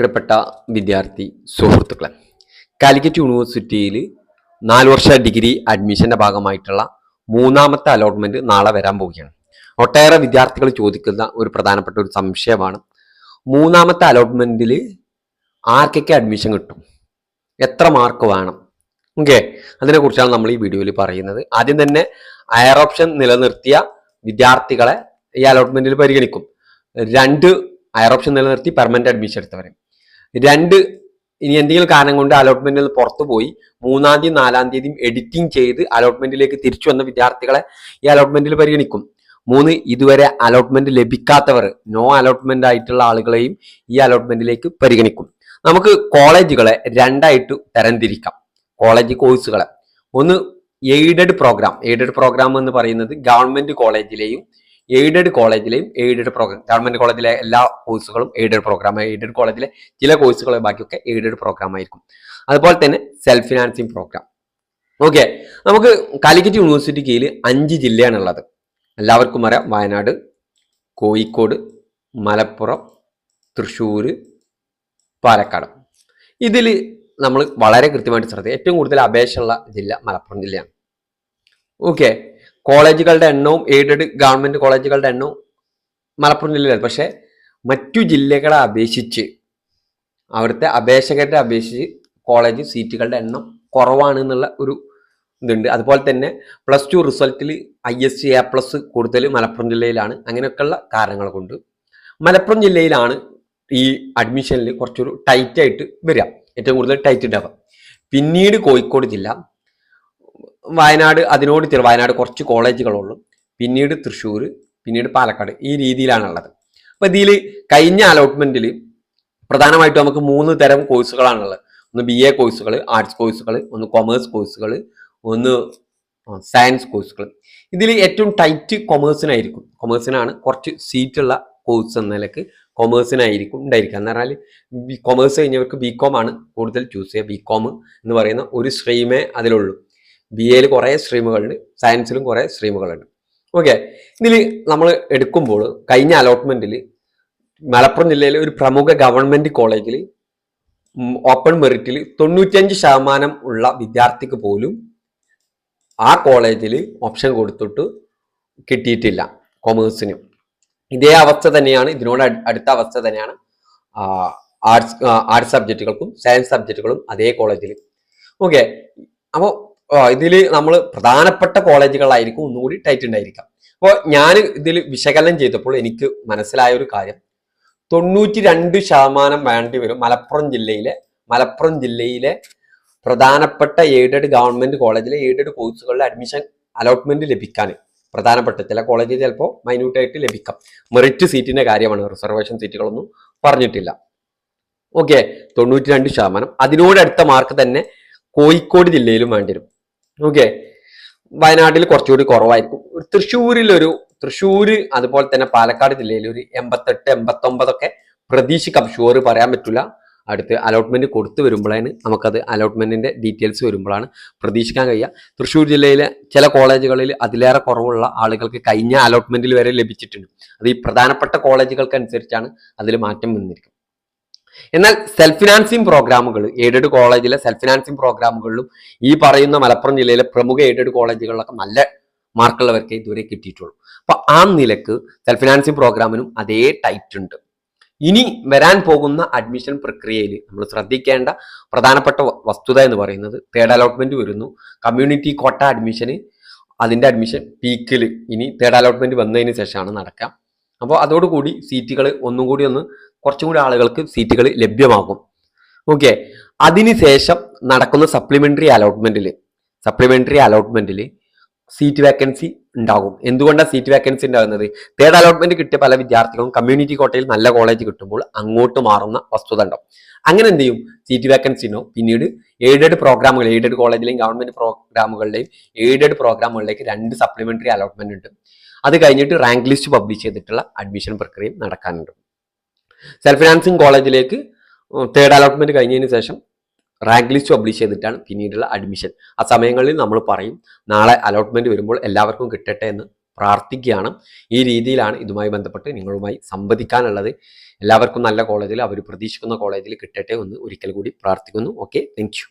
പ്രിയപ്പെട്ട വിദ്യാർത്ഥി സുഹൃത്തുക്കളെ കാലിക്കറ്റ് യൂണിവേഴ്സിറ്റിയിൽ നാല് വർഷ ഡിഗ്രി അഡ്മിഷന്റെ ഭാഗമായിട്ടുള്ള മൂന്നാമത്തെ അലോട്ട്മെന്റ് നാളെ വരാൻ പോവുകയാണ്. ഒട്ടേറെ വിദ്യാർത്ഥികൾ ചോദിക്കുന്ന ഒരു പ്രധാനപ്പെട്ട ഒരു സംശയമാണ് മൂന്നാമത്തെ അലോട്ട്മെന്റിൽ ആർക്കൊക്കെ അഡ്മിഷൻ കിട്ടും? എത്ര മാർക്ക് വേണം? ഓക്കെ അതിനെക്കുറിച്ചാണ് നമ്മൾ ഈ വീഡിയോയിൽ പറയുന്നത്. ആദ്യം തന്നെ ഹയർ ഓപ്ഷൻ നിലനിർത്തിയ വിദ്യാർത്ഥികളെ ഈ അലോട്ട്മെന്റിൽ പരിഗണിക്കും. രണ്ട് ഹയർ ഓപ്ഷൻ നിലനിർത്തി പെർമനന്റ് അഡ്മിഷൻ എടുത്തവരെ. രണ്ട് ഇനി എന്തെങ്കിലും കാരണം കൊണ്ട് അലോട്ട്മെന്റിൽ പുറത്തു പോയി മൂന്നാം തീയതി നാലാം തീയതിയും എഡിറ്റിംഗ് ചെയ്ത് അലോട്ട്മെന്റിലേക്ക് തിരിച്ചു വന്ന വിദ്യാർത്ഥികളെ ഈ അലോട്ട്മെന്റിൽ പരിഗണിക്കും. മൂന്ന് ഇതുവരെ അലോട്ട്മെന്റ് ലഭിക്കാത്തവർ നോ അലോട്ട്മെന്റ് ആയിട്ടുള്ള ആളുകളെയും ഈ അലോട്ട്മെന്റിലേക്ക് പരിഗണിക്കും. നമുക്ക് കോളേജുകളെ രണ്ടായിട്ട് തരംതിരിക്കാം. കോളേജ് കോഴ്സുകളെ. ഒന്ന് എയ്ഡഡ് പ്രോഗ്രാം. എയ്ഡഡ് പ്രോഗ്രാം എന്ന് പറയുന്നത് ഗവൺമെന്റ് കോളേജിലെയും എയ്ഡഡ് കോളേജിലെയും എയ്ഡഡ് പ്രോഗ്രാം ഗവൺമെന്റ് കോളേജിലെ എല്ലാ കോഴ്സുകളും എയ്ഡഡ് പ്രോഗ്രാം എയ്ഡഡ് കോളേജിലെ ചില കോഴ്സുകൾ ബാക്കിയൊക്കെ എയ്ഡഡ് പ്രോഗ്രാം ആയിരിക്കും. അതുപോലെ തന്നെ സെൽഫ് ഫിനാൻസിങ് പ്രോഗ്രാം ഓക്കെ നമുക്ക് കാലിക്കറ്റ് യൂണിവേഴ്സിറ്റി കീഴിൽ അഞ്ച് ജില്ലയാണുള്ളത്. എല്ലാവർക്കും അറിയാം വയനാട് കോഴിക്കോട് മലപ്പുറം തൃശ്ശൂർ പാലക്കാട്. ഇതിൽ നമ്മൾ വളരെ കൃത്യമായിട്ട് ശ്രദ്ധിക്കുക. ഏറ്റവും കൂടുതൽ അപേക്ഷയുള്ള ജില്ല മലപ്പുറം ജില്ലയാണ്. ഓക്കെ കോളേജുകളുടെ എണ്ണവും എയ്ഡഡ് ഗവൺമെന്റ് കോളേജുകളുടെ എണ്ണവും മലപ്പുറം ജില്ലയിലാണ് പക്ഷേ മറ്റു ജില്ലകളെ അപേക്ഷിച്ച് അവിടുത്തെ അപേക്ഷകരുടെ അപേക്ഷിച്ച് കോളേജ് സീറ്റുകളുടെ എണ്ണം കുറവാണ് എന്നുള്ള ഒരു ഇതുണ്ട്. അതുപോലെ തന്നെ plus two റിസൾട്ടിൽ I S C A plus കൂടുതൽ മലപ്പുറം ജില്ലയിലാണ്. അങ്ങനെയൊക്കെയുള്ള കാരണങ്ങൾ കൊണ്ട് മലപ്പുറം ജില്ലയിലാണ് ഈ അഡ്മിഷനിൽ കുറച്ചൊരു ടൈറ്റായിട്ട് വരിക. ഏറ്റവും കൂടുതൽ ടൈറ്റ് ഉണ്ടാവുക. പിന്നീട് കോഴിക്കോട് ജില്ല വയനാട് അതിനോട് ചേർ വയനാട് കുറച്ച് കോളേജുകളുള്ളൂ. പിന്നീട് തൃശ്ശൂർ പിന്നീട് പാലക്കാട് ഈ രീതിയിലാണുള്ളത്. അപ്പൊ ഇതിൽ കഴിഞ്ഞ അലോട്ട്മെന്റിൽ പ്രധാനമായിട്ടും നമുക്ക് മൂന്ന് തരം കോഴ്സുകളാണുള്ളത്. ഒന്ന് ബി എ കോഴ്സുകൾ ആർട്സ് കോഴ്സുകൾ ഒന്ന് കൊമേഴ്സ് കോഴ്സുകൾ ഒന്ന് സയൻസ് കോഴ്സുകൾ ഇതിൽ ഏറ്റവും ടൈറ്റ് കൊമേഴ്സിനായിരിക്കും കൊമേഴ്സിനാണ് കുറച്ച് സീറ്റുള്ള കോഴ്സ് എന്ന നിലയ്ക്ക് കൊമേഴ്സിനായിരിക്കും ഉണ്ടായിരിക്കുക. എന്ന് പറഞ്ഞാൽ കൊമേഴ്സ് കഴിഞ്ഞവർക്ക് ബി കോം ആണ് കൂടുതൽ ചൂസ് ചെയ്യുക. ബി കോം എന്ന് പറയുന്ന ഒരു സ്ട്രീമേ അതിലുള്ളൂ. ബി എയിൽ കുറേ സ്ട്രീമുകളുണ്ട് സയൻസിലും കുറേ സ്ട്രീമുകളുണ്ട് ഓക്കെ ഇതിൽ നമ്മൾ എടുക്കുമ്പോൾ കഴിഞ്ഞ അലോട്ട്മെന്റിൽ മലപ്പുറം ജില്ലയിലെ ഒരു പ്രമുഖ ഗവൺമെന്റ് കോളേജിൽ ഓപ്പൺ മെറിറ്റിൽ തൊണ്ണൂറ്റഞ്ച് ശതമാനം ഉള്ള വിദ്യാർത്ഥിക്ക് പോലും ആ കോളേജിൽ ഓപ്ഷൻ കൊടുത്തിട്ട് കിട്ടിയിട്ടില്ല കൊമേഴ്സിന് ഇതേ അവസ്ഥ തന്നെയാണ് ഇതിനോട് അടുത്ത അവസ്ഥ തന്നെയാണ് ആർട്സ് ആർട്സ് സബ്ജക്റ്റുകൾക്കും സയൻസ് സബ്ജക്റ്റുകളും അതേ കോളേജിൽ ഓക്കെ അപ്പോൾ ഇതിൽ നമ്മൾ പ്രധാനപ്പെട്ട കോളേജുകളായിരിക്കും ഒന്നുകൂടി ടൈറ്റ് ഉണ്ടായിരിക്കാം. അപ്പോൾ ഞാൻ ഇതിൽ വിശകലനം ചെയ്തപ്പോൾ എനിക്ക് മനസ്സിലായ ഒരു കാര്യം. തൊണ്ണൂറ്റി രണ്ട് ശതമാനം വേണ്ടി വരും മലപ്പുറം ജില്ലയിലെ മലപ്പുറം ജില്ലയിലെ പ്രധാനപ്പെട്ട എയ്ഡഡ് ഗവൺമെന്റ് കോളേജിലെ എയ്ഡഡ് കോഴ്സുകളിലെ അഡ്മിഷൻ അലോട്ട്മെന്റ് ലഭിക്കാൻ. പ്രധാനപ്പെട്ട ചില കോളേജിൽ ചിലപ്പോൾ മൈന്യൂട്ടായിട്ട് ലഭിക്കാം. മെറിറ്റ് സീറ്റിന്റെ കാര്യമാണ് റിസർവേഷൻ സീറ്റുകളൊന്നും പറഞ്ഞിട്ടില്ല. ഓക്കെ തൊണ്ണൂറ്റി രണ്ട് ശതമാനം. അതിനോടടുത്ത മാർക്ക് തന്നെ കോഴിക്കോട് ജില്ലയിലും വേണ്ടി വരും. ഓക്കെ വയനാട്ടിൽ കുറച്ചുകൂടി കുറവായിരിക്കും. ഒരു തൃശ്ശൂരിൽ ഒരു തൃശ്ശൂര് അതുപോലെ തന്നെ പാലക്കാട് ജില്ലയിൽ ഒരു എൺപത്തെട്ട് എൺപത്തൊമ്പതൊക്കെ പ്രതീക്ഷിക്കാം. ഷുവർ പറയാൻ പറ്റില്ല അടുത്ത് അലോട്ട്മെന്റ് കൊടുത്തു വരുമ്പോഴാണ് നമുക്കത് അലോട്ട്മെന്റിന്റെ ഡീറ്റെയിൽസ് വരുമ്പോഴാണ് പ്രതീക്ഷിക്കാൻ കഴിയുക. തൃശ്ശൂർ ജില്ലയിലെ ചില കോളേജുകളിൽ അതിലേറെ കുറവുള്ള ആളുകൾക്ക് കഴിഞ്ഞ അലോട്ട്മെന്റിൽ വരെ ലഭിച്ചിട്ടുണ്ട്. അത് ഈ പ്രധാനപ്പെട്ട കോളേജുകൾക്ക് അനുസരിച്ചാണ് അതിൽ മാറ്റം വന്നിരിക്കും എന്നാൽ സെൽഫ് ഫിനാൻസിങ് പ്രോഗ്രാമുകൾ എയ്ഡഡ് കോളേജിലെ സെൽഫ് ഫിനാൻസിങ് പ്രോഗ്രാമുകളിലും ഈ പറയുന്ന മലപ്പുറം ജില്ലയിലെ പ്രമുഖ എയ്ഡഡ് കോളേജുകളിലൊക്കെ നല്ല മാർക്കുള്ളവർക്ക് ഇതുവരെ കിട്ടിയിട്ടുള്ളൂ. അപ്പൊ ആ നിലയ്ക്ക് സെൽഫ് ഫിനാൻസിങ് പ്രോഗ്രാമിനും അതേ ടൈറ്റ് ഉണ്ട്. ഇനി വരാൻ പോകുന്ന അഡ്മിഷൻ പ്രക്രിയയിൽ നമ്മൾ ശ്രദ്ധിക്കേണ്ട പ്രധാനപ്പെട്ട വസ്തുത എന്ന് പറയുന്നത് തേർഡ് അലോട്ട്മെന്റ് വരുന്നു. കമ്മ്യൂണിറ്റി കോട്ട അഡ്മിഷന് അതിന്റെ അഡ്മിഷൻ പീക്കിൽ ഇനി തേർഡ് അലോട്ട്മെന്റ് വന്നതിന് ശേഷമാണ് നടക്കുക. അപ്പോൾ അതോടുകൂടി സീറ്റുകൾ ഒന്നും കൂടി ഒന്ന് കുറച്ചും കൂടി ആളുകൾക്ക് സീറ്റുകൾ ലഭ്യമാകും. ഓക്കെ അതിനുശേഷം നടക്കുന്ന സപ്ലിമെന്ററി അലോട്ട്മെന്റിൽ സപ്ലിമെന്ററി അലോട്ട്മെന്റിൽ സീറ്റ് വേക്കൻസി ഉണ്ടാകും. എന്തുകൊണ്ടാണ് സീറ്റ് വേക്കൻസി ഉണ്ടാകുന്നത്? തേർഡ് അലോട്ട്മെന്റ് കിട്ടിയ പല വിദ്യാർത്ഥികളും കമ്മ്യൂണിറ്റി കോട്ടയിൽ നല്ല കോളേജ് കിട്ടുമ്പോൾ അങ്ങോട്ട് മാറുന്ന വസ്തുത ഉണ്ടാവും അങ്ങനെ എന്ത് ചെയ്യും? സീറ്റ് വേക്കൻസി ഉണ്ടാവും. പിന്നീട് എയ്ഡഡ് പ്രോഗ്രാമുകൾ എയ്ഡഡ് കോളേജിലെയും ഗവൺമെന്റ് പ്രോഗ്രാമുകളുടെയും എയ്ഡഡ് പ്രോഗ്രാമുകളിലേക്ക് രണ്ട് സപ്ലിമെന്ററി അലോട്ട്മെന്റ് ഉണ്ട്. അത് കഴിഞ്ഞിട്ട് റാങ്ക് ലിസ്റ്റ് പബ്ലിഷ് ചെയ്തിട്ടുള്ള അഡ്മിഷൻ പ്രക്രിയയും നടക്കാനുണ്ട്. സെൽഫ് ഫിനാൻസിങ് കോളേജിലേക്ക് തേർഡ് അലോട്ട്മെന്റ് കഴിഞ്ഞതിന് ശേഷം റാങ്ക് ലിസ്റ്റ് പബ്ലിഷ് ചെയ്തിട്ടാണ് പിന്നീടുള്ള അഡ്മിഷൻ. ആ സമയങ്ങളിൽ നമ്മൾ പറയും നാളെ അലോട്ട്മെന്റ് വരുമ്പോൾ എല്ലാവർക്കും കിട്ടട്ടെ എന്ന് പ്രാർത്ഥിക്കുകയാണ്. ഈ രീതിയിലാണ് ഇതുമായി ബന്ധപ്പെട്ട് നിങ്ങളുമായി സംവദിക്കാനുള്ളത്. എല്ലാവർക്കും നല്ല കോളേജിൽ അവർ പ്രതീക്ഷിക്കുന്ന കോളേജിൽ കിട്ടട്ടെ എന്ന് ഒരിക്കൽ കൂടി പ്രാർത്ഥിക്കുന്നു. Okay thank